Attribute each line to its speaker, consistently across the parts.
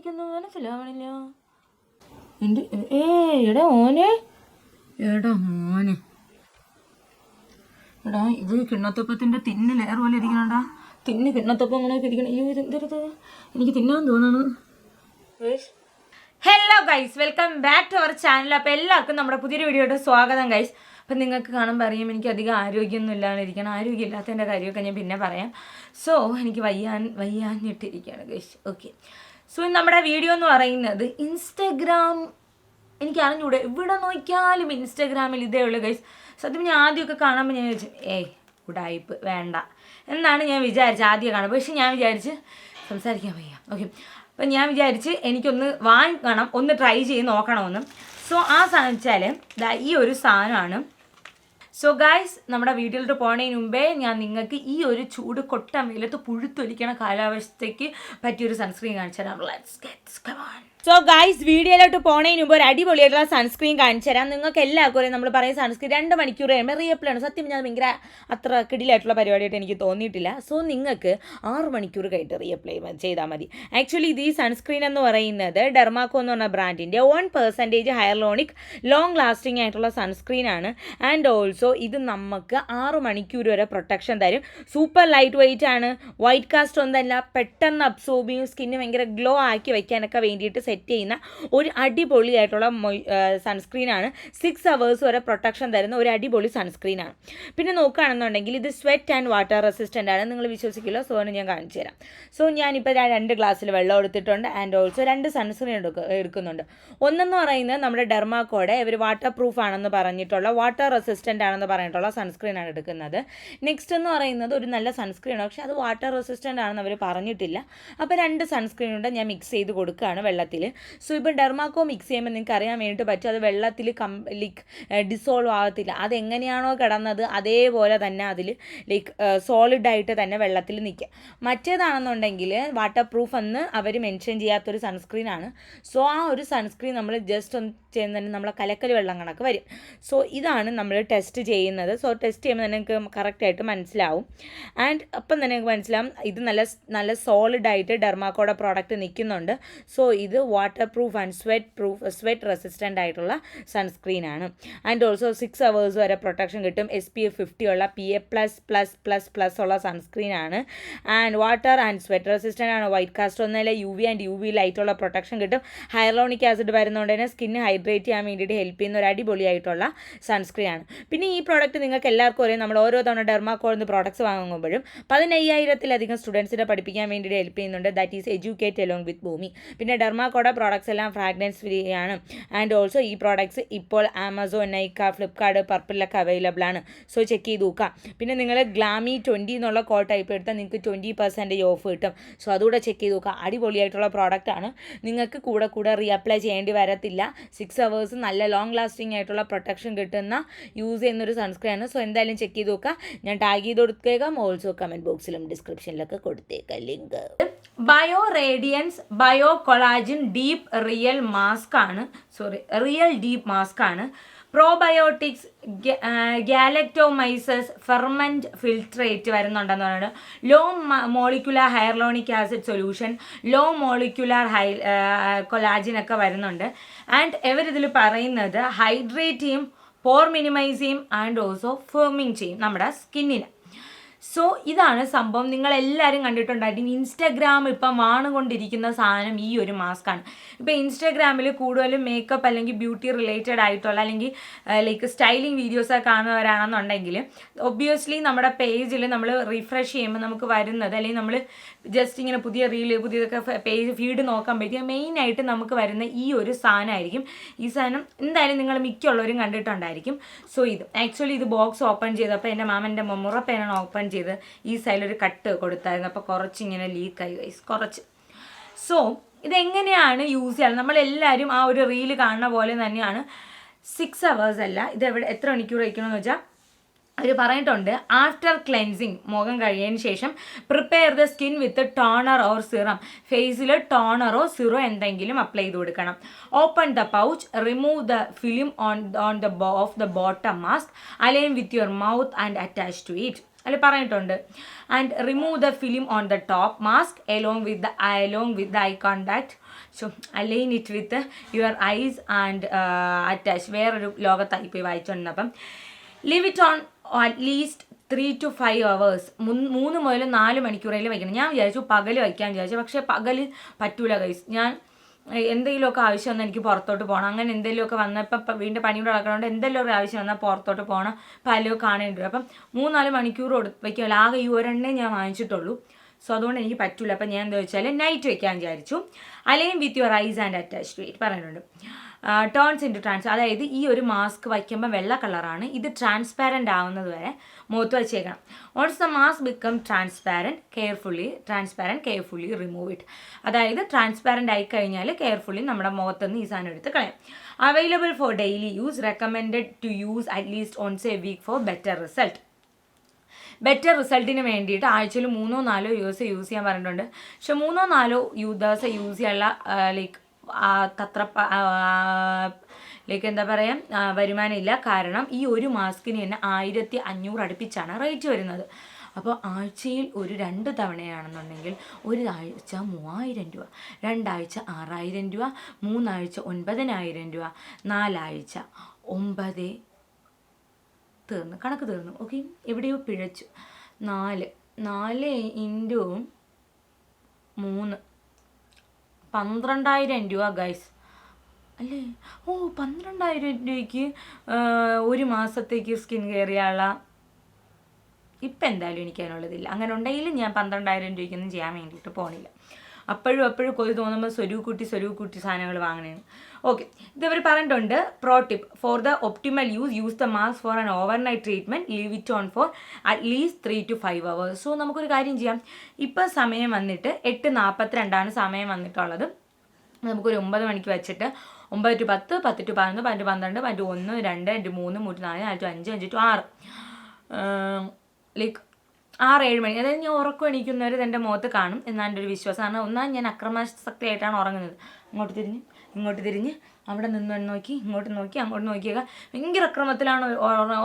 Speaker 1: എനിക്കൊന്നും മനസ്സിലാവണില്ല എന്റെ ഏ എടാ മോനെ. എടാ മോനെ. എടാ ഇത് കിണ്ണത്തപ്പത്തിന്റെ തിന്ന് ലെയർ പോലെ ഇരിക്കണടാ. തിന്ന് കിണ്ണത്തപ്പം അങ്ങനെ ഇരിക്കണം. അയ്യോ ഇതെന്തരുത് എനിക്ക് തിന്നാൻ തോന്നുന്നു. Hello guys welcome back to our channel അപ്പോൾ എല്ലാവർക്കും നമ്മുടെ പുതിയൊരു വീഡിയോയുടെ സ്വാഗതം ഗൈസ് അപ്പം നിങ്ങൾക്ക് കാണുമ്പോൾ അറിയാം എനിക്ക് അധികം ആരോഗ്യമൊന്നും ഇല്ലാണ്ടിരിക്കണം ആരോഗ്യം ഇല്ലാത്തതിന്റെ കാര്യമൊക്കെ ഞാൻ പിന്നെ പറയാം. സോ എനിക്ക് വയ്യാൻ വയ്യാഞ്ഞിട്ടിരിക്കുകയാണ് ഗൈസ് ഓക്കെ സോ നമ്മുടെ വീഡിയോ എന്ന് പറയുന്നത് ഇൻസ്റ്റഗ്രാം എനിക്ക് അറിഞ്ഞൂടെ ഇവിടെ നോക്കിയാലും ഇൻസ്റ്റഗ്രാമിൽ ഇതേ ഉള്ളൂ ഗൈസ് സത്യം ഞാൻ ആദ്യമൊക്കെ കാണുമ്പോൾ ഞാൻ വിചാരിച്ചു ഏയ് ഉടായ്പ് വേണ്ട. എന്നാണ് ഞാൻ വിചാരിച്ചത് ആദ്യം കാണുമ്പോൾ പക്ഷെ ഞാൻ വിചാരിച്ച് സംസാരിക്കാൻ വയ്യ. ഓക്കെ അപ്പം ഞാൻ വിചാരിച്ച് എനിക്കൊന്ന് വാങ്ങിക്കണം ഒന്ന് ട്രൈ ചെയ്ത് നോക്കണമെന്ന്. സോ ആ സാധനം വെച്ചാൽ ഈ ഒരു സാധനമാണ് സോ ഗായ്സ് നമ്മുടെ വീട്ടിലോട്ട് പോണതിന് മുമ്പേ ഞാൻ നിങ്ങൾക്ക് ഈ ഒരു ചൂട് കൊട്ടം വെയിലത്ത് പുഴുത്തൊലിക്കണ കാലാവസ്ഥയ്ക്ക് പറ്റിയൊരു സൺസ്ക്രീൻ കാണിച്ചു തരാം let's gets come on so guys വീഡിയോയിലോട്ട് പോണതിന് മുമ്പ് ഒരു അടിപൊളിയായിട്ടുള്ള സൺസ്ക്രീൻ കാണിച്ചു തരാം. നിങ്ങൾക്ക് എല്ലാവർക്കും നമ്മൾ പറയുന്ന സൺസ്ക്രീൻ രണ്ട് മണിക്കൂർ കഴിയുമ്പോൾ റിയപ്പിളാണ് സത്യം ഞാൻ ഭയങ്കര അത്ര കിടിലായിട്ടുള്ള പരിപാടിയായിട്ട് എനിക്ക് തോന്നിയിട്ടില്ല. സോ നിങ്ങൾക്ക് ആറ് മണിക്കൂർ കഴിഞ്ഞിട്ട് റീഅപ്ലൈ ചെയ്താൽ മതി. ആക്ച്വലി ഇത് ഈ സൺസ്ക്രീൻ എന്ന് പറയുന്നത് ഡെർമാക്കോ എന്ന് പറഞ്ഞ ബ്രാൻഡിന്റെ one percentage hyaluronic long lasting ആയിട്ടുള്ള സൺസ്ക്രീൻ ആണ്. ആൻഡ് ഓൾസോ ഇത് നമുക്ക് ആറ് മണിക്കൂർ വരെ പ്രൊട്ടക്ഷൻ തരും. സൂപ്പർ ലൈറ്റ് വെയിറ്റ് ആണ്. വൈറ്റ് കാസ്റ്റ് ഒന്നല്ല പെട്ടെന്ന് അബ്സോർബ് ചെയ്യും. സ്കിന്ന് ഭയങ്കര ഗ്ലോ ആക്കി വയ്ക്കാനൊക്കെ വേണ്ടിയിട്ട് സെറ്റ് ചെയ്യുന്ന ഒരു അടിപൊളിയായിട്ടുള്ള സൺസ്ക്രീനാണ് സിക്സ് അവേഴ്സ് വരെ പ്രൊട്ടക്ഷൻ തരുന്ന ഒരു അടിപൊളി സൺസ്ക്രീനാണ് പിന്നെ നോക്കുകയാണെന്നുണ്ടെങ്കിൽ ഇത് സ്വെറ്റ് ആൻഡ് വാട്ടർ റെസിസ്റ്റന്റ് ആണ്. നിങ്ങൾ വിശ്വസിക്കില്ല സോ ഞാൻ കാണിച്ചു തരാം. സോ ഞാനിപ്പോൾ ഞാൻ രണ്ട് ഗ്ലാസ്സിൽ വെള്ളം എടുത്തിട്ടുണ്ട് ആൻഡ് ഓൾസോ രണ്ട് സൺസ്ക്രീൻ എടുക്ക എടുക്കുന്നുണ്ട്. ഒന്നെന്ന് പറയുന്നത് നമ്മുടെ ഡെർമാക്കോടെ ഇവർ വാട്ടർ പ്രൂഫ് ആണെന്ന് പറഞ്ഞിട്ടുള്ള വാട്ടർ റെസിസ്റ്റന്റ് ആണെന്ന് പറഞ്ഞിട്ടുള്ള സൺസ്ക്രീനാണ് എടുക്കുന്നത്. നെക്സ്റ്റ് എന്ന് പറയുന്നത് ഒരു നല്ല സൺസ്ക്രീനാണ് പക്ഷേ അത് വാട്ടർ റെസിസ്റ്റന്റ് ആണെന്ന് അവർ പറഞ്ഞിട്ടില്ല. അപ്പോൾ രണ്ട് സൺസ്ക്രീൻ ഉണ്ട് ഞാൻ മിക്സ് ചെയ്ത് കൊടുക്കുകയാണ് വെള്ളത്തിൽ. സോ ഇപ്പം ഡെർമാക്കോ മിക്സ് ചെയ്യുമ്പോൾ നിങ്ങൾക്ക് അറിയാൻ വേണ്ടിയിട്ട് പറ്റും അത് വെള്ളത്തിൽ കം ലൈക്ക് ഡിസോൾവ് ആകത്തില്ല അതെങ്ങനെയാണോ കിടന്നത് അതേപോലെ തന്നെ അതിൽ ലൈക്ക് സോളിഡ് ആയിട്ട് തന്നെ വെള്ളത്തിൽ നിൽക്കുക. മറ്റേതാണെന്നുണ്ടെങ്കിൽ വാട്ടർ പ്രൂഫ് എന്ന് അവർ മെൻഷൻ ചെയ്യാത്തൊരു സൺസ്ക്രീൻ ആണ്. സോ ആ ഒരു സൺസ്ക്രീൻ നമ്മൾ ജസ്റ്റ് ഒന്ന് ചെയ്യുന്ന തന്നെ നമ്മളെ കലക്കൽ വെള്ളം കണക്ക് വരും. സോ ഇതാണ് നമ്മൾ ടെസ്റ്റ് ചെയ്യുന്നത്. സോ ടെസ്റ്റ് ചെയ്യുമ്പോൾ തന്നെ നിങ്ങൾക്ക് കറക്റ്റായിട്ട് മനസ്സിലാവും. ആൻഡ് അപ്പം തന്നെ നിങ്ങൾക്ക് മനസ്സിലാവും ഇത് നല്ല നല്ല സോളിഡായിട്ട് ഡെർമാക്കോടെ പ്രോഡക്റ്റ് നിൽക്കുന്നുണ്ട്. സോ ഇത് water proof and sweat proof sweat resistant ആയിട്ടുള്ള സൺസ്ക്രീൻ ആണ്. ആൻഡ് ഓൾസോ സിക്സ് അവേഴ്സ് വരെ പ്രൊട്ടക്ഷൻ കിട്ടും. എസ് പി എഫ് ഫിഫ്റ്റി ഉള്ള P A plus plus plus plus ഉള്ള സൺസ്ക്രീനാണ് and water and sweat resistant ആണ്. വൈറ്റ് കാസ്റ്റ് ഒന്നല്ല U V and U V ലൈറ്റുള്ള protection കിട്ടും. Hyaluronic acid വരുന്നതുകൊണ്ട് തന്നെ സ്കിന്ന് ഹൈഡ്രേറ്റ് ചെയ്യാൻ വേണ്ടിയിട്ട് ഹെൽപ്പ് ചെയ്യുന്ന ഒരു അടിപൊളിയായിട്ടുള്ള സൺസ്ക്രീൻ ആണ്. പിന്നെ ഈ പ്രോഡക്റ്റ് നിങ്ങൾക്ക് എല്ലാവർക്കും അറിയാം. നമ്മൾ ഓരോ തവണ ഡെർമാക്കോൾ നിന്ന് പ്രോഡക്റ്റ്സ് വാങ്ങുമ്പോഴും പതിനയ്യായിരത്തിലധികം സ്റ്റുഡൻസിനെ പഠിപ്പിക്കാൻ വേണ്ടിയിട്ട് ഹെൽപ്പ് ചെയ്യുന്നുണ്ട്. That is educate along with Bhumi പിന്നെ ഡെർമാക്കോടെ പ്രോഡക്റ്റ്സ് എല്ലാം ഫ്രാഗ്രൻസ് ഫ്രീ ആണ്. ആൻഡ് ഓൾസോ ഈ പ്രോഡക്റ്റ്സ് ഇപ്പോൾ ആമസോൺ നൈക്ക ഫ്ലിപ്കാർട്ട് പർപ്പിളിലൊക്കെ അവൈലബിൾ ആണ്. സോ ചെക്ക് ചെയ്ത് നോക്കാം പിന്നെ നിങ്ങൾ ഗ്ലാമി ട്വന്റി എന്നുള്ള കോൾ ടൈപ്പ് എടുത്താൽ നിങ്ങൾക്ക് ട്വന്റി പെർസെന്റേജ് ഓഫ് കിട്ടും. സോ അതുകൂടെ ചെക്ക് ചെയ്ത് നോക്കാം അടിപൊളിയായിട്ടുള്ള പ്രോഡക്റ്റ് ആണ്. നിങ്ങൾക്ക് കൂടെ കൂടെ റീഅപ്ലൈ ചെയ്യേണ്ടി വരത്തില്ല. സിക്സ് അവേഴ്സ് നല്ല ലോങ് ലാസ്റ്റിംഗ് ആയിട്ടുള്ള പ്രൊട്ടക്ഷൻ കിട്ടുന്ന യൂസ് ചെയ്യുന്നൊരു സൺസ്ക്രീൻ ആണ്. സോ എന്തായാലും ചെക്ക് ചെയ്ത് നോക്കാം ഞാൻ ടാഗ് ചെയ്ത് കൊടുത്തേക്കാം. ഓൾസോ കമന്റ് ബോക്സിലും ഡിസ്ക്രിപ്ഷനിലൊക്കെ കൊടുത്തേക്കാം. Link bio radiance bio collagen deep real mask ആണ്. സോറി റിയൽ ഡീപ്പ് മാസ്ക് ആണ്. പ്രോബയോട്ടിക്സ് ഗാലക്ടോമൈസസ് ഫെർമന്റ് ഫിൽട്രേറ്റ് വരുന്നുണ്ടെന്ന് പറയുന്നത്. Low molecular hyaluronic acid solution low molecular high കൊലാജിനൊക്കെ വരുന്നുണ്ട്. ആൻഡ് ഇവരിതിൽ പറയുന്നത് ഹൈഡ്രേറ്റ് ചെയ്യും പോർ മിനിമൈസ് ചെയ്യും ആൻഡ് ഓൾസോ ഫേമിങ് ചെയ്യും നമ്മുടെ സ്കിന്നിന് സോ ഇതാണ് സംഭവം. നിങ്ങൾ എല്ലാവരും കണ്ടിട്ടുണ്ടായിരിക്കും. ഇൻസ്റ്റാഗ്രാം ഇപ്പം വാണുകൊണ്ടിരിക്കുന്ന സാധനം ഈ ഒരു മാസ്കാണ് ഇപ്പോൾ ഇൻസ്റ്റാഗ്രാമിൽ കൂടുതലും മേക്കപ്പ് അല്ലെങ്കിൽ ബ്യൂട്ടി റിലേറ്റഡ് ആയിട്ടുള്ള അല്ലെങ്കിൽ ലൈക്ക് സ്റ്റൈലിംഗ് വീഡിയോസൊക്കെ കാണുന്നവരാണെന്നുണ്ടെങ്കിൽ ഒബ്വിയസ്ലി നമ്മുടെ പേജിൽ നമ്മൾ റിഫ്രഷ് ചെയ്യുമ്പോൾ നമുക്ക് വരുന്നത് അല്ലെങ്കിൽ നമ്മൾ ജസ്റ്റ് ഇങ്ങനെ പുതിയ റീൽ പുതിയതൊക്കെ പേജ് ഫീഡ് നോക്കുമ്പോഴത്തേക്കും മെയിനായിട്ട് നമുക്ക് വരുന്ന ഈ ഒരു സാധനമായിരിക്കും. ഈ സാധനം എന്തായാലും നിങ്ങൾ മിക്കുള്ളവരും കണ്ടിട്ടുണ്ടായിരിക്കും. സോ ഇത് ആക്ച്വലി ഇത് ബോക്സ് ഓപ്പൺ ചെയ്തപ്പോൾ എന്റെ മാമന്റെ മുറപ്പേനാണ് ഓപ്പൺ ചെയ്ത് ഈ സൈഡിലൊരു കട്ട് കൊടുത്തായിരുന്നു. അപ്പോൾ കുറച്ച് ഇങ്ങനെ ലീക്കായി ഗൈസ് കുറച്ച്. സോ ഇതെങ്ങനെയാണ് യൂസ് ചെയ്യാൻ നമ്മളെല്ലാവരും ആ ഒരു റീൽ കാണുന്ന പോലെ തന്നെയാണ്. സിക്സ് അവേഴ്സ് അല്ല ഇത് എവിടെ എത്ര മണിക്കൂർ വയ്ക്കണമെന്ന് വെച്ചാൽ അവർ പറഞ്ഞിട്ടുണ്ട് ആഫ്റ്റർ ക്ലെൻസിങ് മുഖം കഴിയതിന് ശേഷം prepare the skin with toner or serum ഫേസിൽ ടോണറോ സിറോ എന്തെങ്കിലും അപ്ലൈ ചെയ്ത് കൊടുക്കണം. Open the pouch remove the film on on the off the bottom mask align with your mouth and attach to it അതിൽ പറഞ്ഞിട്ടുണ്ട് and remove the film on the top mask along with the along with the eye contact so align it with your eyes and attach വേറൊരു ലോകത്തായി പോയി വായിച്ചുകൊണ്ടിരുന്നപ്പം leave it on at least three to five hours മൂന്ന് മുതൽ നാല് മണിക്കൂറേൽ വയ്ക്കണം ഞാൻ വിചാരിച്ചു പകൽ വയ്ക്കാൻ വിചാരിച്ചു. പക്ഷേ പകൽ പറ്റൂല കൈസ് ഞാൻ എന്തെങ്കിലുമൊക്കെ ആവശ്യം വന്നാൽ എനിക്ക് പുറത്തോട്ട് പോകണം അങ്ങനെ എന്തെങ്കിലുമൊക്കെ വന്നപ്പോൾ വീണ്ടും പണിയൂടെ നടക്കണോണ്ട് എന്തെങ്കിലും ഒരു ആവശ്യം വന്നാൽ പുറത്തോട്ട് പോകണം പലോ കാണേണ്ടി വരും അപ്പം മൂന്നാൽ മണിക്കൂർ വയ്ക്കുമല്ലോ ആകെ ഈ ഒരെണ്ണേ ഞാൻ വാങ്ങിച്ചിട്ടുള്ളൂ. സോ അതുകൊണ്ട് എനിക്ക് പറ്റില്ല അപ്പം ഞാൻ എന്താ വെച്ചാൽ നൈറ്റ് വയ്ക്കാൻ വിചാരിച്ചു. അല്ലെങ്കിൽ with your eyes and attach to it പറയുന്നുണ്ട്. Turns into trans. അതായത് ഈ ഒരു മാസ്ക് വയ്ക്കുമ്പോൾ വെള്ള കളറാണ്. ഇത് ട്രാൻസ്പാരന്റ് ആവുന്നത് വരെ മുഖത്ത് വച്ചേക്കണം. Once the mask become transparent carefully transparent carefully remove it അതായത് ട്രാൻസ്പാരന്റ് ആയി കഴിഞ്ഞാൽ കെയർഫുള്ളി നമ്മുടെ മുഖത്ത് നിന്ന് ഈ സാധനം എടുത്ത് കളയാം. Available for daily use recommend to use at least once a week for better result better റിസൾട്ടിന് വേണ്ടിയിട്ട് ആഴ്ചയിൽ മൂന്നോ നാലോ യൂസ് യൂസ് ചെയ്യാൻ പറഞ്ഞിട്ടുണ്ട്. പക്ഷെ മൂന്നോ നാലോ യൂ യൂസ് ചെയ്യാനുള്ള ലൈക്ക് തത്ര ലൈക്ക് എന്താ പറയുക വരുമാനമില്ല. കാരണം ഈ ഒരു മാസ്കിന് തന്നെ ആയിരത്തി അഞ്ഞൂറ് അടുപ്പിച്ചാണ് റേറ്റ് വരുന്നത്. അപ്പോൾ ആഴ്ചയിൽ ഒരു രണ്ട് തവണയാണെന്നുണ്ടെങ്കിൽ ഒരു ആഴ്ച മൂവായിരം രൂപ രണ്ടാഴ്ച ആറായിരം രൂപ മൂന്നാഴ്ച ഒൻപതിനായിരം രൂപ നാലാഴ്ച ഒമ്പത് തീർന്നു കണക്ക് തീർന്നു. ഓക്കെ എവിടെയോ പിഴച്ചു. നാല്. നാല് ഇന്റു മൂന്ന്. പന്ത്രണ്ടായിരം രൂപ ഗൈസ് അല്ലേ? ഓ പന്ത്രണ്ടായിരം രൂപയ്ക്ക് ഒരു മാസത്തേക്ക് സ്കിൻ കെയർ ഇപ്പം എന്തായാലും എനിക്ക് അതിനുള്ളതില്ല അങ്ങനെ ഉണ്ടെങ്കിൽ ഞാൻ പന്ത്രണ്ടായിരം രൂപയ്ക്കൊന്നും ചെയ്യാൻ വേണ്ടിയിട്ട് പോകണില്ല അപ്പോഴും അപ്പോഴും കൊതി തോന്നുമ്പോൾ സ്വരൂ കുട്ടി സ്വരൂ കുട്ടി സാധനങ്ങൾ വാങ്ങണേന്ന്. ഓക്കെ ഇതവർ പറഞ്ഞിട്ടുണ്ട് pro tip for the optimal use use the mask for an overnight treatment leave it on for at least three to five hours so നമുക്കൊരു കാര്യം ചെയ്യാം. ഇപ്പോൾ സമയം വന്നിട്ട് എട്ട് നാൽപ്പത്തിരണ്ടാണ് സമയം വന്നിട്ടുള്ളത്. നമുക്കൊരു ഒമ്പത് മണിക്ക് വെച്ചിട്ട് ഒമ്പത് ടു പത്ത് പത്ത് ടു പതിനൊന്ന് പതിനു പന്ത്രണ്ട് പതിനു ഒന്ന് രണ്ട് രണ്ട് മൂന്ന് മൂന്ന് നാല് നാല് ടു അഞ്ച് അഞ്ച് ടു ആറ്. ലൈക്ക് ആറ് ഏഴ് മണി. അതായത് ഞാൻ ഉറക്കം എണീക്കുന്നവർ എന്റെ മുഖത്ത് കാണും എന്നാണ് ഒരു വിശ്വാസം. കാരണം ഒന്നാം ഞാൻ അക്രമാസക്തിയായിട്ടാണ് ഉറങ്ങുന്നത്. ഇങ്ങോട്ട് തിരിഞ്ഞ് ഇങ്ങോട്ട് തിരിഞ്ഞ് അവിടെ നിന്ന് നോക്കി ഇങ്ങോട്ട് നോക്കി അങ്ങോട്ട് നോക്കിയൊക്കെ ഭയങ്കര അക്രമത്തിലാണ്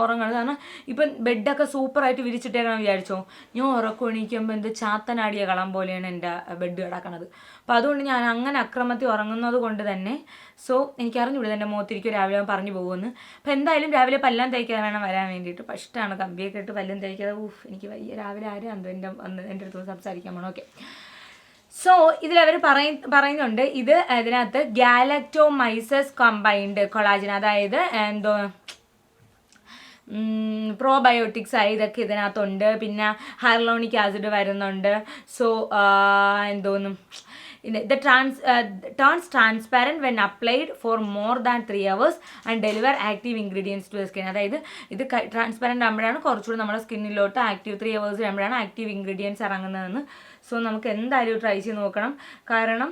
Speaker 1: ഉറങ്ങുന്നത് കാരണം ഇപ്പം ബെഡൊക്കെ സൂപ്പറായിട്ട് വിരിച്ചിട്ടേക്കണം വിചാരിച്ചോ? ഞാൻ ഉറക്കം എണീക്കുമ്പോൾ എന്ത് ചാത്തനാടിയ കളം പോലെയാണ് എന്റെ ബെഡ് കിടക്കണത്. അപ്പം അതുകൊണ്ട് ഞാൻ അങ്ങനെ അക്രമത്തിൽ ഉറങ്ങുന്നത് കൊണ്ട് തന്നെ സോ എനിക്ക് അറിഞ്ഞൂടെ എന്റെ മുഖത്തിരിക്കും രാവിലെ പറഞ്ഞു പോകുമെന്ന്. അപ്പം എന്തായാലും രാവിലെ പല്ലം തേക്കാൻ വേണം വരാൻ വേണ്ടിയിട്ട്. ഇഷ്ടമാണ് കമ്പിയൊക്കെ ഇട്ട് പല്ലം തേക്കാതെ. ഊഫ് എനിക്ക് വയ്യ. രാവിലെ ആരും അന്തോ എന്റെ എന്റെ അടുത്ത് സംസാരിക്കാൻ വേണം ഓക്കെ. സോ ഇതിൽ അവർ പറയ പറയുന്നുണ്ട് ഇത് ഇതിനകത്ത് ഗാലക്ടോമൈസസ് കമ്പൈൻഡ് കൊളാജൻ അതായത് എന്തോ പ്രോബയോട്ടിക്സ് ആയി ഇതൊക്കെ ഇതിനകത്തുണ്ട്. പിന്നെ ഹൈർലോണിക് ആസിഡ് വരുന്നുണ്ട്. So എന്തോന്നും the trans turns transparent when applied for more than three hours and deliver active ingredients to skin അതായത് ഇത് ട്രാൻസ്പാരന്റ് ആകുമ്പോഴാണ് കുറച്ചുകൂടി നമ്മുടെ സ്കിന്നിലോട്ട് ആക്റ്റീവ് ത്രീ അവേഴ്സ് ആകുമ്പോഴാണ് ആക്റ്റീവ് ഇൻഗ്രീഡിയൻസ് ഇറങ്ങുന്നതെന്ന് സോ നമുക്ക് എന്തായാലും ട്രൈ ചെയ്ത് നോക്കണം. കാരണം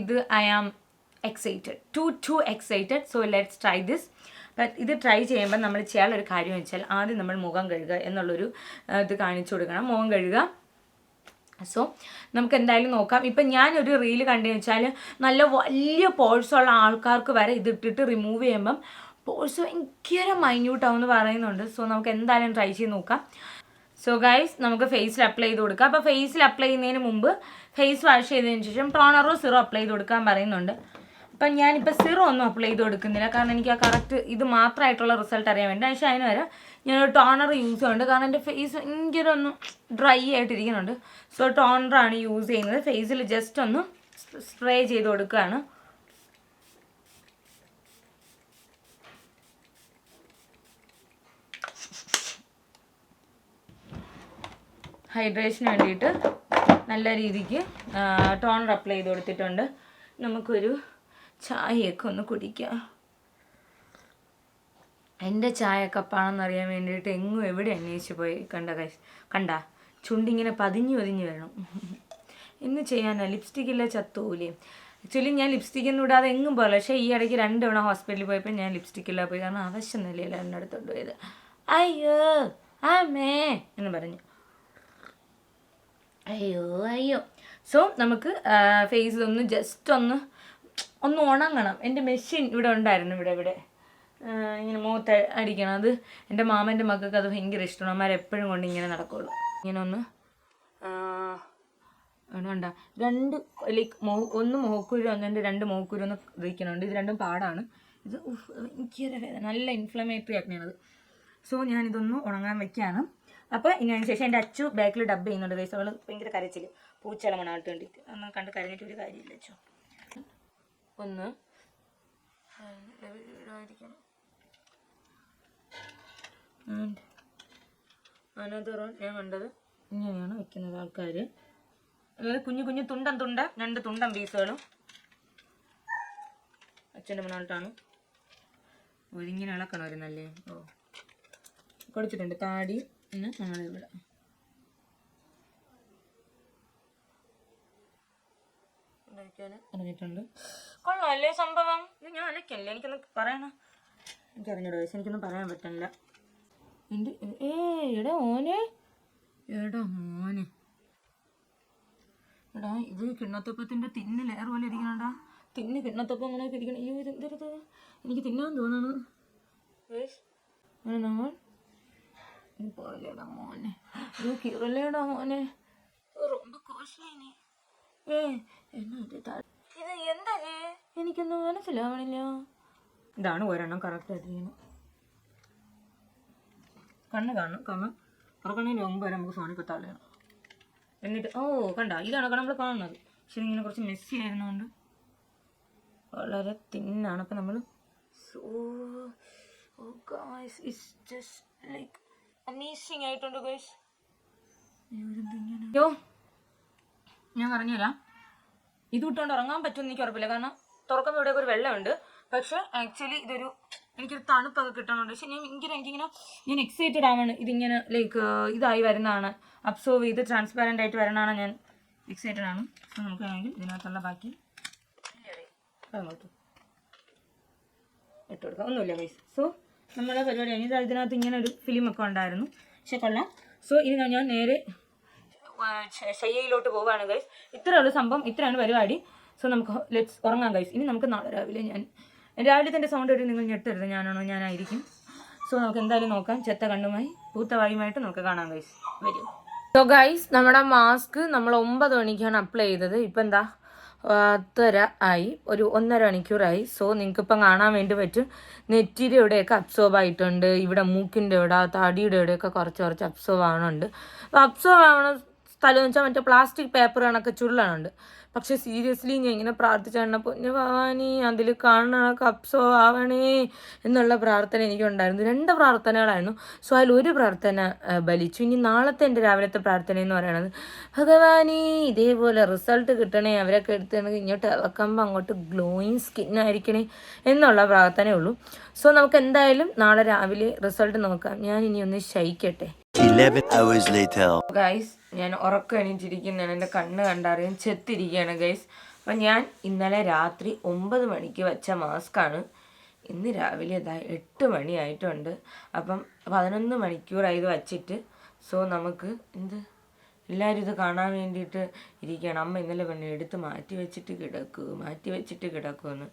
Speaker 1: ഇത് I am excited to to excited so let's try this ഇത് ട്രൈ ചെയ്യുമ്പോൾ നമ്മൾ ചെയ്യാനുള്ള ഒരു കാര്യം വെച്ചാൽ ആദ്യം നമ്മൾ മുഖം കഴുകുക എന്നുള്ളൊരു ഇത് കാണിച്ചു കൊടുക്കണം. മുഖം കഴുകുക. സോ നമുക്ക് എന്തായാലും നോക്കാം. ഇപ്പം ഞാനൊരു റീൽ കണ്ടെന്ന് വെച്ചാൽ നല്ല വലിയ പോഴ്സുള്ള ആൾക്കാർക്ക് വരെ ഇതിട്ടിട്ട് റിമൂവ് ചെയ്യുമ്പം പോഴ്സ് ഭയങ്കര മൈന്യൂട്ടാവും എന്ന് പറയുന്നുണ്ട്. സോ നമുക്ക് എന്തായാലും ട്രൈ ചെയ്ത് നോക്കാം. സോ ഗൈസ് നമുക്ക് ഫേസിൽ അപ്ലൈ ചെയ്ത് കൊടുക്കാം. അപ്പോൾ ഫേസിൽ അപ്ലൈ ചെയ്യുന്നതിന് മുമ്പ് ഫേസ് വാഷ് ചെയ്തതിന് ശേഷം ടോണറോ സിറോ അപ്ലൈ ചെയ്ത് കൊടുക്കാൻ പറയുന്നുണ്ട്. അപ്പം ഞാനിപ്പോൾ സിറോ ഒന്നും അപ്ലൈ ചെയ്ത് കൊടുക്കുന്നില്ല. കാരണം എനിക്ക് ആ കറക്റ്റ് ഇത് മാത്രമായിട്ടുള്ള റിസൾട്ട് അറിയാൻ വേണ്ടി. പക്ഷേ അതിന് വരെ ഞാനൊരു ടോണർ യൂസ് ചെയ്യുന്നുണ്ട്. കാരണം എന്റെ ഫേസ് ഭയങ്കര ഒന്ന് ഡ്രൈ ആയിട്ടിരിക്കുന്നുണ്ട് സോ ടോണറാണ് യൂസ് ചെയ്യുന്നത്. ഫേസിൽ ജസ്റ്റ് ഒന്ന് സ്പ്രേ ചെയ്ത് കൊടുക്കുകയാണ്. ഹൈഡ്രേഷന് വേണ്ടിയിട്ട് നല്ല രീതിക്ക് ടോണർ അപ്ലൈ ചെയ്ത് കൊടുത്തിട്ടുണ്ട്. നമുക്കൊരു ചായയൊക്കെ ഒന്ന് കുടിക്കാം. എന്റെ ചായ കപ്പാണെന്ന് അറിയാൻ വേണ്ടിയിട്ട് എങ്ങും എവിടെ അന്വേഷിച്ച് പോയി? കണ്ട കണ്ട. ചുണ്ടിങ്ങനെ പതിഞ്ഞു പതിഞ്ഞു വരണം. ഇന്ന് ചെയ്യാനാ? ലിപ്സ്റ്റിക്കില്ല ചത്തൂലേ. ആക്ച്വലി ഞാൻ ലിപ്സ്റ്റിക്കൊന്നും ഇടാതെ എങ്ങും പോലെ പക്ഷെ ഈ ഇടയ്ക്ക് രണ്ട് തവണ ഹോസ്പിറ്റലിൽ പോയപ്പോൾ ഞാൻ ലിപ്സ്റ്റിക്കില്ല പോയി. കാരണം ആവശ്യം നിലയില്ല എന്റെ പോയത്. അയ്യോ ആമേ എന്ന് പറഞ്ഞു. അയ്യോ അയ്യോ. സോ നമുക്ക് ഫേസ് ഒന്ന് ജസ്റ്റ് ഒന്ന് ഒന്ന് ഉണങ്ങണം. എന്റെ മെഷീൻ ഇവിടെ ഉണ്ടായിരുന്നു ഇവിടെ ഇവിടെ. ഇങ്ങനെ മുഖത്ത് അടിക്കണം. അത് എന്റെ മാമന്റെ മക്കൾക്ക് അത് ഭയങ്കര ഇഷ്ടമാണ്. അമ്മമാർ എപ്പോഴും കൊണ്ട് ഇങ്ങനെ നടക്കുള്ളൂ. ഇങ്ങനെ ഒന്ന് വേണ്ട രണ്ട് ലൈക്ക് മോ ഒന്ന് മോക്കുരു ഒന്നെന്റെ രണ്ട് മോക്കുരു ഒന്ന് ഇരിക്കണുണ്ട് ഇത് രണ്ടും പാടാണ്. ഇത് എനിക്കൊരു വേദന. നല്ല ഇൻഫ്ലമേറ്ററി ആക്കണത് സോ ഞാനിതൊന്ന് ഉണങ്ങാൻ വെക്കുകയാണ് അപ്പോൾ ഇതിനു ശേഷം എന്റെ അച്ചു ബാക്കിൽ ഡബ് ചെയ്യുന്നുണ്ട് ഗൈസ് അവൾ ഭയങ്കര കരച്ചിൽ പൂച്ചള മണാട്ട് വേണ്ടിയിട്ട് അന്ന് കണ്ട് കരഞ്ഞിട്ട് ഒരു കാര്യമില്ല അച്ചു. ഒന്ന്. അനന്തരം ഞാൻ കണ്ടത് ഇങ്ങനെയാണ് വെക്കുന്നത് ആൾക്കാർ അതായത് കുഞ്ഞു കുഞ്ഞു തുണ്ടം തുണ്ട രണ്ട് തുണ്ടം പീസുകളും അച്ഛന്റെ മണാളിട്ടാണ്. ഒരിങ്ങനെ ഇളക്കണം ഒരു നല്ലേ ഓ. കൊടുത്തിട്ടുണ്ട്. താടി. പിന്നെ നമ്മളിവിടെ അറിഞ്ഞിട്ടുണ്ട് കൊള്ളാം അല്ലേ സംഭവം? ഇത് ഞാൻ അലക്കല്ലേ എനിക്കൊന്ന് പറയണം? എനിക്കറിഞ്ഞൂടെ വയസ്സ് എനിക്കൊന്നും പറയാൻ പറ്റില്ല. എന്റെ ഏ എടാ ഓനെ എടാ മോനെ. എടാ ഇത് കിണ്ണത്തപ്പത്തിന്റെ തിന്ന് ലെയർ പോലെ ഇരിക്കണടാ. തിന്ന് കിണ്ണത്തപ്പം അങ്ങനെ ഇരിക്കണം. അയ്യോ ഇത് എന്തൊരു എനിക്ക് തിന്നാൻ തോന്നണു നമ്മൾ പോലെടാ മോനെ ഇത് കിറലേടാ മോനെ ரொம்ப കോസ്റ്റ്ലി ഏ എന്നാ ഇത് ത- ഇത് എന്താ എനിക്കൊന്നും മനസ്സിലാവണില്ല ഇതാണ് ഒരെണ്ണം കറക്റ്റായിട്ട് ചെയ്യുന്നത് കണ്ണ് കാണണം കണ്ണ് തുറക്കണതിന് മുമ്പ് വരെ നമുക്ക് ഫോണിൽ കുത്താളയാണ് എന്നിട്ട് ഓ കണ്ട ഇതാണ് നമ്മൾ കാണുന്നത് പക്ഷെ ഇങ്ങനെ കുറച്ച് മെസ്സി ആയിരുന്നുകൊണ്ട് വളരെ തിന്നാണ് അപ്പം നമ്മൾ so oh guys it's just like amazing ആയിട്ടുണ്ട് ഗൈസ് യോ ഞാൻ പറഞ്ഞുതരാം. ഇത് ഇട്ടുകൊണ്ട് ഉറങ്ങാൻ പറ്റുമെന്ന് എനിക്ക് ഉറപ്പില്ല. കാരണം തുറക്കുമ്പോൾ ഇവിടെയൊക്കെ ഒരു വെള്ളമുണ്ട്. പക്ഷെ ആക്ച്വലി ഇതൊരു എനിക്കൊരു തണുപ്പൊക്കെ കിട്ടണമുണ്ട് പക്ഷെ ഞാൻ ഭയങ്കര എനിക്കിങ്ങനെ ഞാൻ എക്സൈറ്റഡ് ആവാണ്. ഇതിങ്ങനെ ലൈക്ക് ഇതായി വരുന്നതാണ്. അബ്സോർവ് ചെയ്ത് ട്രാൻസ്പാരന്റ് ആയിട്ട് വരണതാണ് ഞാൻ എക്സൈറ്റഡ് ആണ്. അപ്പം നമുക്ക് വേണമെങ്കിൽ ഇതിനകത്തുള്ള ബാക്കി അങ്ങോട്ട് ഇട്ട് കൊടുക്കാം. ഒന്നുമില്ല ഗൈസ് സോ നമ്മളെ പരിപാടി കഴിഞ്ഞ്. ഇത് ഇതിനകത്ത് ഇങ്ങനെ ഒരു ഫിലിം ഫിലിമൊക്കെ ഉണ്ടായിരുന്നു. പക്ഷെ കൊള്ളാം. സോ ഇനി ഞാൻ നേരെ ശയ്യയിലോട്ട് പോവുകയാണ് ഗൈസ് ഇത്രയുള്ള സംഭവം. ഇത്രയാണ് പരിപാടി. സോ നമുക്ക് ലെറ്റ്സ് ഉറങ്ങാം ഗൈസ് ഇനി നമുക്ക് നാളെ രാവിലെ ഞാൻ രാവിലെ തന്നെ സൗണ്ട് ഒരു നിങ്ങൾ ഞെട്ടരുത്. ഞാനാണോ? ഞാനായിരിക്കും. സോ നമുക്ക് എന്തായാലും നോക്കാം. ചെത്ത കണ്ണുമായി പൂത്ത വായുമായിട്ട് നമുക്ക് കാണാം ഗൈസ് വരും. സോ ഗൈസ് നമ്മുടെ മാസ്ക് നമ്മൾ ഒമ്പത് മണിക്കാണ് അപ്ലൈ ചെയ്തത്. ഇപ്പം എന്താ? പത്തര ആയി ഒരു ഒന്നര മണിക്കൂറായി. സോ നിങ്ങൾക്ക് ഇപ്പം കാണാൻ വേണ്ടി പറ്റും. നെറ്റിയുടെ ഇവിടെയൊക്കെ അബ്സോർബ് ആയിട്ടുണ്ട്. ഇവിടെ മൂക്കിന്റെ ഇവിടെ തടിയുടെ ഇവിടെയൊക്കെ കുറച്ച് കുറച്ച് അബ്സോർബ് ആവണുണ്ട്. അപ്പോൾ അബ്സോർബ് ആവണ സ്ഥലം എന്ന് വെച്ചാൽ മറ്റേ പ്ലാസ്റ്റിക് പേപ്പർ കണക്കെ ചുരുളാണുണ്ട്. പക്ഷെ സീരിയസ്ലി ഞാൻ ഇങ്ങനെ പ്രാർത്ഥിച്ചാണ് പൊന്നു ഭവാനി അതിൽ കാണണ കപ്സോ ആവണേ എന്നുള്ള പ്രാർത്ഥന എനിക്കുണ്ടായിരുന്നു. രണ്ട് പ്രാർത്ഥനകളായിരുന്നു. സോ അതിൽ ഒരു പ്രാർത്ഥന ബലിച്ചു. ഇനി നാളത്തെ എന്റെ രാവിലത്തെ പ്രാർത്ഥന എന്ന് പറയുന്നത് ഭഗവാനി ഇതേപോലെ റിസൾട്ട് കിട്ടണേ അവരൊക്കെ എടുത്തിട്ടുണ്ടെങ്കിൽ ഇങ്ങോട്ട് ഇളക്കുമ്പോൾ അങ്ങോട്ട് ഗ്ലോയിങ് സ്കിൻ ആയിരിക്കണേ എന്നുള്ള പ്രാർത്ഥനയുള്ളൂ സോ നമുക്ക് എന്തായാലും നാളെ രാവിലെ റിസൾട്ട് നോക്കാം. ഞാൻ ഇനി ഒന്ന് ശയിക്കട്ടെ.
Speaker 2: 11 hours later.
Speaker 1: ഗൈസ് ഞാൻ ഉറക്കം എണീറ്റിരിക്കുന്നതാണ്. എന്റെ കണ്ണ് കണ്ടറിയാൻ ചെത്തിരിക്കുകയാണ് ഗൈസ് അപ്പം ഞാൻ ഇന്നലെ രാത്രി ഒമ്പത് മണിക്ക് വെച്ച മാസ്കാണ് ഇന്ന് രാവിലെ ഇതാ എട്ട് മണിയായിട്ടുണ്ട് അപ്പം പതിനൊന്ന് മണിക്കൂറായി ഇത് വച്ചിട്ട്. സോ നമുക്ക് എന്ത്? എല്ലാവരും ഇത് കാണാൻ വേണ്ടിയിട്ട് ഇരിക്കുകയാണ്. അമ്മ ഇന്നലെ പെണ്ണ് എടുത്ത് മാറ്റി വെച്ചിട്ട് കിടക്കൂ മാറ്റി വെച്ചിട്ട് കിടക്കുമെന്ന്.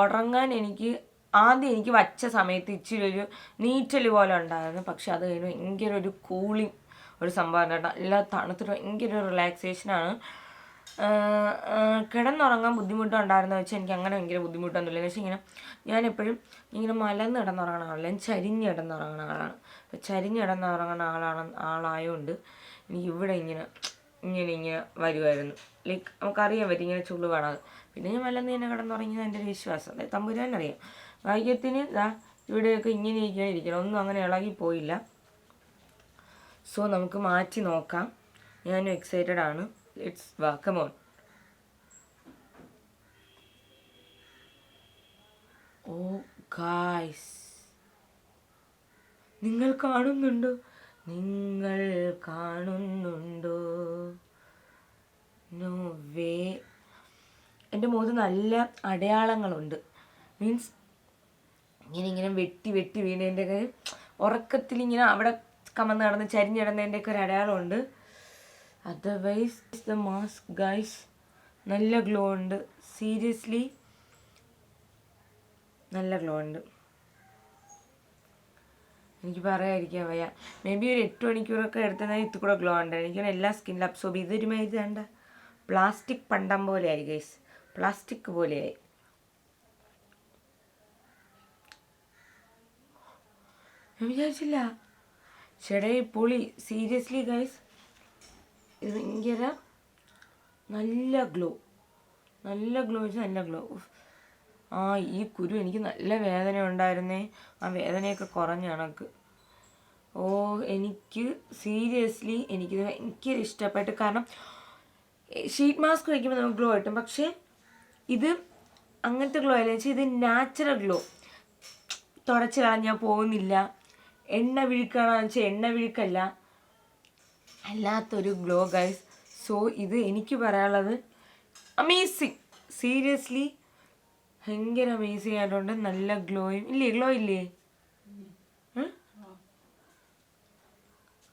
Speaker 1: ഉറങ്ങാൻ എനിക്ക് ആദ്യം എനിക്ക് വച്ച സമയത്ത് ഇച്ചിരി ഒരു നീറ്റൽ പോലെ ഉണ്ടായിരുന്നു. പക്ഷെ അത് കഴിഞ്ഞ് ഭയങ്കര ഒരു കൂളിങ് ഒരു സംഭവം കേട്ടോ എല്ലാ തണുത്തിട്ട് ഭയങ്കര ഒരു റിലാക്സേഷനാണ് കിടന്നുറങ്ങാൻ ബുദ്ധിമുട്ടുണ്ടായിരുന്നു വെച്ചാൽ എനിക്ക് അങ്ങനെ ഭയങ്കര ബുദ്ധിമുട്ടൊന്നുമില്ല. പക്ഷേ ഇങ്ങനെ ഞാൻ ഞാനെപ്പോഴും ഇങ്ങനെ മലന്ന് കിടന്നുറങ്ങണ ആളല്ല ഞാൻ ചരിഞ്ഞ് കിടന്നുറങ്ങണ ആളാണ്. അപ്പോൾ ചരിഞ്ഞ് കിടന്നുറങ്ങണ ആളാണ് ആളായതുകൊണ്ട് എനിക്ക് ഇവിടെ ഇങ്ങനെ ഇങ്ങനെ ഇങ്ങനെ വരുമായിരുന്നു ലൈക്ക് നമുക്കറിയാൻ പറ്റും ഇങ്ങനെ ചുള്ളു കാണാതെ പിന്നെ ഞാൻ മലന്ന് തന്നെ കിടന്നുറങ്ങിയത് എന്റെ ഒരു വിശ്വാസം. തമ്പുരാനറിയാം. ഭാഗ്യത്തിന് ദാ ഇവിടെയൊക്കെ ഇങ്ങനെ ഇരിക്കണം ഇരിക്കണം. ഒന്നും അങ്ങനെ ഇളകി പോയില്ല. സോ നമുക്ക് മാറ്റി നോക്കാം. ഞാനും എക്സൈറ്റഡ് ആണ്. ലെറ്റ്സ് വാക്കമോൺ ഓ ഗായ്സ് നിങ്ങൾ കാണുന്നുണ്ടോ? നിങ്ങൾ കാണുന്നുണ്ടോ? നോ വേ എന്റെ മുഖത്ത് നല്ല അടയാളങ്ങളുണ്ട്. മീൻസ് ഇങ്ങനെ ഇങ്ങനെ വെട്ടി വെട്ടി വീണതിന്റെ ഒക്കെ ഉറക്കത്തിൽ ഇങ്ങനെ അവിടെ കമന്ന് നടന്ന് ചരിഞ്ഞ് കിടന്നതിന്റെ ഒക്കെ ഒരു അടയാളമുണ്ട് അതർവൈസ് ദ മാസ്ക് ഗൈസ് നല്ല ഗ്ലോ ഉണ്ട്. സീരിയസ്ലി നല്ല ഗ്ലോ ഉണ്ട്. എനിക്ക് പറയാതിരിക്കാൻ വയ്യ. മേ ബി ഒരു എട്ട് മണിക്കൂറൊക്കെ എടുത്തതായി ഇത് കൂടെ ഗ്ലോ ഉണ്ട്. എനിക്ക് എല്ലാ സ്കിന്നിൽ അബ്സോർബ് ഇതൊരു ഇത് വേണ്ട പ്ലാസ്റ്റിക് പണ്ടം പോലെയായി ഗൈസ് പ്ലാസ്റ്റിക് പോലെയായി. ഞാൻ വിചാരിച്ചില്ല. ചേടേ പൊളി സീരിയസ്ലി ഗൈസ് ഇത് ഭയങ്കര നല്ല ഗ്ലോ നല്ല ഗ്ലോ വെച്ചാൽ നല്ല ഗ്ലോ ആ ഈ കുരു എനിക്ക് നല്ല വേദന ഉണ്ടായിരുന്നേ. ആ വേദനയൊക്കെ കുറഞ്ഞ കണക്ക്. ഓ എനിക്ക് സീരിയസ്ലി എനിക്കിത് ഭയങ്കര ഇഷ്ടപ്പെട്ടു. കാരണം ഷീറ്റ് മാസ്ക് വയ്ക്കുമ്പോൾ നമുക്ക് ഗ്ലോ കിട്ടും. പക്ഷേ ഇത് അങ്ങനത്തെ ഗ്ലോ അല്ല. വെച്ചാൽ ഇത് നാച്ചുറൽ ഗ്ലോ തുടച്ച് കളഞ്ഞാൽ പോകുന്നില്ല. എണ്ണ വിഴുക്കാണെന്ന് വെച്ചാൽ എണ്ണ വിഴുക്കല്ല. അല്ലാത്തൊരു ഗ്ലോ ഗൈസ്. സോ ഇത് എനിക്ക് പറയാനുള്ളത് അമേസിങ്. സീരിയസ്ലി ഭയങ്കര അമേസിങ് ആയതുകൊണ്ട് നല്ല ഗ്ലോയും. ഇല്ലേ ഗ്ലോ ഇല്ലേ?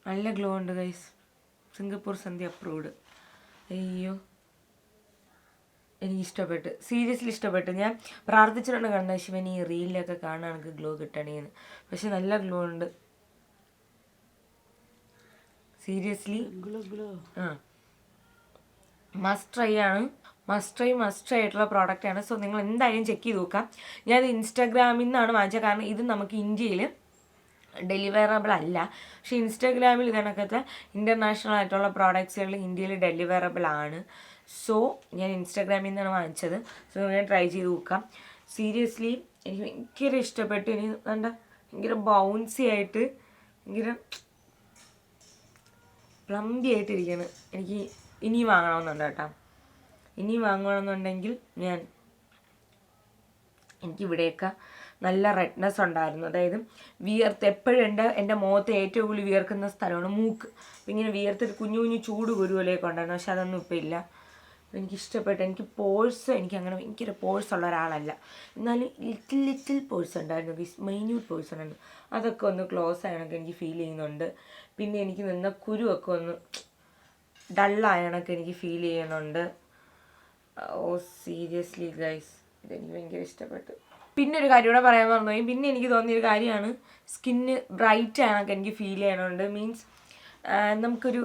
Speaker 1: നല്ല ഗ്ലോ ഉണ്ട് ഗൈസ്. സിംഗപ്പൂർ സന്ധ്യ അപ്രൂവ്ഡ് അയ്യോ. എനിക്ക് ഇഷ്ടപ്പെട്ട് സീരിയസ്ലി ഇഷ്ടപ്പെട്ടു. ഞാൻ പ്രാർത്ഥിച്ചിട്ടുണ്ട് കണ്ട ശിവൻ ഈ റീലിലൊക്കെ കാണാൻ എനിക്ക് ഗ്ലോ കിട്ടണേന്ന്. പക്ഷെ നല്ല ഗ്ലോ ഉണ്ട്. സീരിയസ്ലി. ആ. മസ്റ്റ് ട്രൈ ആണ്. മസ്റ്റ് ട്രൈ മസ്റ്റ് ട്രൈ ആയിട്ടുള്ള പ്രോഡക്റ്റ് ആണ്. സോ നിങ്ങൾ എന്തായാലും ചെക്ക് ചെയ്ത് നോക്കാം. ഞാനത് ഇൻസ്റ്റാഗ്രാമിൽ നിന്നാണ് വാങ്ങിച്ചത്. കാരണം ഇത് നമുക്ക് ഇന്ത്യയിൽ ഡെലിവറബിൾ അല്ല. പക്ഷേ ഇൻസ്റ്റാഗ്രാമിൽ ഇതിനകത്തെ ഇന്റർനാഷണൽ ആയിട്ടുള്ള പ്രോഡക്റ്റ്സുകൾ ഇന്ത്യയിൽ ഡെലിവറബിൾ ആണ്. സോ ഞാൻ ഇൻസ്റ്റാഗ്രാമിൽ നിന്നാണ് വാങ്ങിച്ചത്. സോ ഞാൻ ട്രൈ ചെയ്ത് നോക്കാം. സീരിയസ്ലി എനിക്ക് ഭയങ്കര ഇഷ്ടപ്പെട്ടു. ഇനി വേണ്ട ഭയങ്കര ബൗൺസി ആയിട്ട് ഭയങ്കര പ്ലംബി ആയിട്ടിരിക്കുകയാണ് എനിക്ക് ഇനി വാങ്ങണമെന്നുണ്ട് കേട്ടോ. ഇനി വാങ്ങണമെന്നുണ്ടെങ്കിൽ ഞാൻ എനിക്ക് ഇവിടെയൊക്കെ നല്ല റെഡ്നെസ് ഉണ്ടായിരുന്നു. അതായത് വിയർത്ത് എപ്പോഴും ഉണ്ട് എന്റെ മുഖത്ത് ഏറ്റവും കൂടുതൽ വിയർക്കുന്ന സ്ഥലമാണ് മൂക്ക്. ഇങ്ങനെ വിയർത്തിട്ട് കുഞ്ഞു കുഞ്ഞു ചൂട് കുരുവലൊക്കെ ഉണ്ടായിരുന്നു. പക്ഷെ അതൊന്നും ഇപ്പം ഇല്ല. എനിക്ക് ഇഷ്ടപ്പെട്ടു എനിക്ക് പോഴ്സ് എനിക്ക് അങ്ങനെ ഭയങ്കര പോഴ്സ് ഉള്ള ഒരാളല്ല. എന്നാലും ലിറ്റിൽ ലിറ്റിൽ പോഴ്സ് ഉണ്ടായിരുന്നു. വിസ് മൈന്യൂട്ട് പോഴ്സ് ഉണ്ടായിരുന്നു. അതൊക്കെ ഒന്ന് ക്ലോസ് ആയണൊക്കെ എനിക്ക് ഫീൽ ചെയ്യുന്നുണ്ട്. പിന്നെ എനിക്ക് നിന്ന കുരുവൊക്കെ ഒന്ന് ഡള്ളായണൊക്കെ എനിക്ക് ഫീൽ ചെയ്യുന്നുണ്ട്. ഓ സീരിയസ്ലി ഗൈസ് ഇതെനിക്ക് ഭയങ്കര ഇഷ്ടപ്പെട്ടു. പിന്നെ ഒരു കാര്യം കൂടെ പറയാൻ പറഞ്ഞു പിന്നെ എനിക്ക് തോന്നിയൊരു കാര്യമാണ് സ്കിന്ന് ബ്രൈറ്റ് ആണൊക്കെ എനിക്ക് ഫീൽ ചെയ്യണുണ്ട്. മീൻസ് നമുക്കൊരു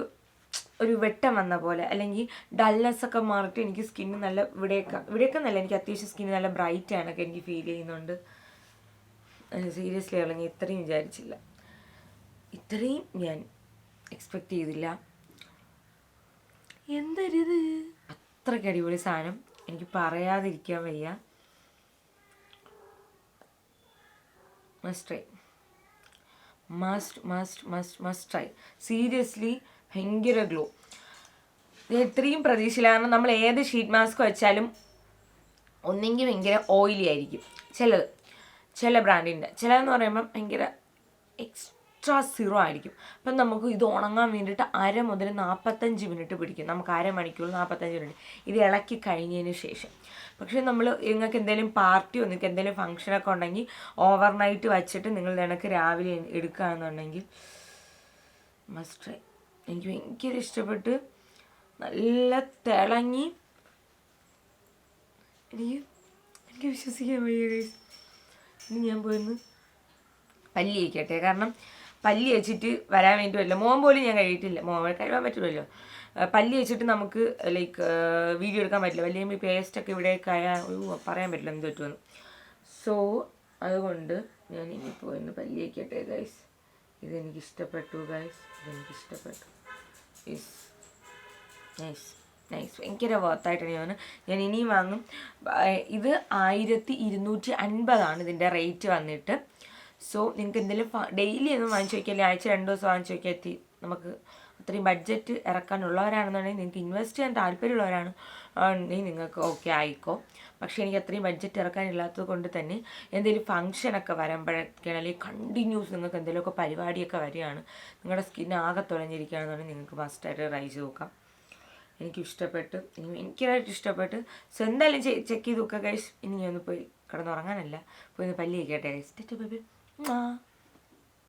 Speaker 1: ഒരു വെട്ടം വന്ന പോലെ. അല്ലെങ്കിൽ ഡൾനെസ് ഒക്കെ മാറിയിട്ട് എനിക്ക് സ്കിന്ന് നല്ല ഇവിടെയൊക്കെ ഇവിടെയൊക്കെ നല്ല എനിക്ക് അത്യാവശ്യം സ്കിന്ന് നല്ല ബ്രൈറ്റ് ആണൊക്കെ എനിക്ക് ഫീൽ ചെയ്യുന്നുണ്ട്. സീരിയസ്ലി അല്ലെങ്കിൽ ഇത്രയും വിചാരിച്ചില്ല. ഇത്രയും ഞാൻ എക്സ്പെക്റ്റ് ചെയ്തില്ല. എന്തരുത്? അത്രയ്ക്ക് അടിപൊളി സാധനം. എനിക്ക് പറയാതിരിക്കാൻ വയ്യ. Must try must must must must try seriously ഭയങ്കര ഗ്ലോ. ഇത്രയും പ്രതീക്ഷയില്ല കാരണം നമ്മൾ ഏത് ഷീറ്റ് മാസ്ക് വെച്ചാലും ഒന്നെങ്കിൽ ഭയങ്കര ഓയിലി ആയിരിക്കും. ചിലത് ചില ബ്രാൻഡിന്റെ ചിലതെന്ന് പറയുമ്പം ഭയങ്കര എക്സ്ട്രാ സീറോ ആയിരിക്കും. അപ്പം നമുക്ക് ഇത് ഉണങ്ങാൻ വേണ്ടിയിട്ട് അര മുതൽ നാൽപ്പത്തഞ്ച് മിനിറ്റ് പിടിക്കും. നമുക്ക് അര മണിക്കൂർ നാൽപ്പത്തഞ്ച് മിനിറ്റ് ഇത് ഇളക്കി കഴിഞ്ഞതിന് ശേഷം. പക്ഷേ നമ്മൾ നിങ്ങൾക്ക് എന്തെങ്കിലും പാർട്ടിയോ നിങ്ങൾക്ക് എന്തെങ്കിലും ഫംഗ്ഷനൊക്കെ ഉണ്ടെങ്കിൽ ഓവർനൈറ്റ് വച്ചിട്ട് നിങ്ങൾ നിനക്ക് രാവിലെ എടുക്കുകയാണെന്നുണ്ടെങ്കിൽ മസ്റ്റ് ട്രൈ എനിക്ക് ഭയങ്കര ഇഷ്ടപ്പെട്ട് നല്ല തിളങ്ങി. എനിക്ക് എനിക്ക് വിശ്വസിക്കാൻ വയ്യ. ഇനി ഞാൻ പോയിന്ന് പല്ലി വയ്ക്കട്ടെ കാരണം പല്ലി വെച്ചിട്ട് വരാൻ വേണ്ടി വരില്ല മോൻ പോലും ഞാൻ കഴിയിട്ടില്ല. മോൻ കഴിയാൻ പറ്റുമല്ലോ പല്ലി വെച്ചിട്ട് നമുക്ക് ലൈക്ക് വീഡിയോ എടുക്കാൻ പറ്റില്ല. വലിയ പേസ്റ്റൊക്കെ ഇവിടെയൊക്കെ ആയാൽ പറയാൻ പറ്റില്ല എന്ത് പറ്റുമെന്ന്. സോ അതുകൊണ്ട് ഞാൻ ഇനി പോയിന്ന് പല്ലി വയ്ക്കട്ടെ ഗൈസ് ഇതെനിക്ക് ഇഷ്ടപ്പെട്ടു ഗൈസ് ഇതെനിക്ക് ഇഷ്ടപ്പെട്ടു യെസ് നൈസ് നൈസ് ഭയങ്കര വർത്തായിട്ടാണ് ഞാൻ ഞാൻ ഇനിയും വാങ്ങും. ഇത് ആയിരത്തി ഇരുന്നൂറ്റി അൻപതാണ് ഇതിന്റെ റേറ്റ് വന്നിട്ട്. സോ നിങ്ങൾക്ക് എന്തെങ്കിലും ഡെയിലി ഒന്നും വാങ്ങിച്ചു വയ്ക്കില്ല ആഴ്ച രണ്ട് ദിവസം വാങ്ങിച്ചു നോക്കിയാൽ എത്തി. നമുക്ക് അത്രയും ബഡ്ജറ്റ് ഇറക്കാനുള്ളവരാണെന്നുണ്ടെങ്കിൽ നിങ്ങൾക്ക് ഇൻവെസ്റ്റ് ചെയ്യാൻ താല്പര്യമുള്ളവരാണ്. ആണെങ്കിൽ നിങ്ങൾക്ക് ഓക്കെ ആയിക്കോ. പക്ഷേ എനിക്ക് അത്രയും ബഡ്ജറ്റ് ഇറക്കാനില്ലാത്തത് കൊണ്ട് തന്നെ എന്തെങ്കിലും ഫംഗ്ഷനൊക്കെ വരുമ്പോഴൊക്കെയാണ് അല്ലെങ്കിൽ കണ്ടിന്യൂസ് നിങ്ങൾക്ക് എന്തെങ്കിലുമൊക്കെ പരിപാടിയൊക്കെ വരികയാണ്. നിങ്ങളുടെ സ്കിൻ ആകെ തുഴഞ്ഞിരിക്കുകയാണെന്നുണ്ടെങ്കിൽ നിങ്ങൾക്ക് മസ്റ്റായിട്ട് ട്രൈ ചെയ്ത് നോക്കാം. എനിക്ക് ഇഷ്ടപ്പെട്ടു. ഇനി എനിക്കായിട്ട് ഇഷ്ടപ്പെട്ടു. സോ എന്തായാലും ചെക്ക് ചെയ്ത് നോക്കുക ഗൈസ് ഇനി ഒന്ന് പോയി കിടന്നുറങ്ങാനല്ല. പോയി ഒന്ന് പല്ലി കേട്ടെ ഗൈസ് ബേബി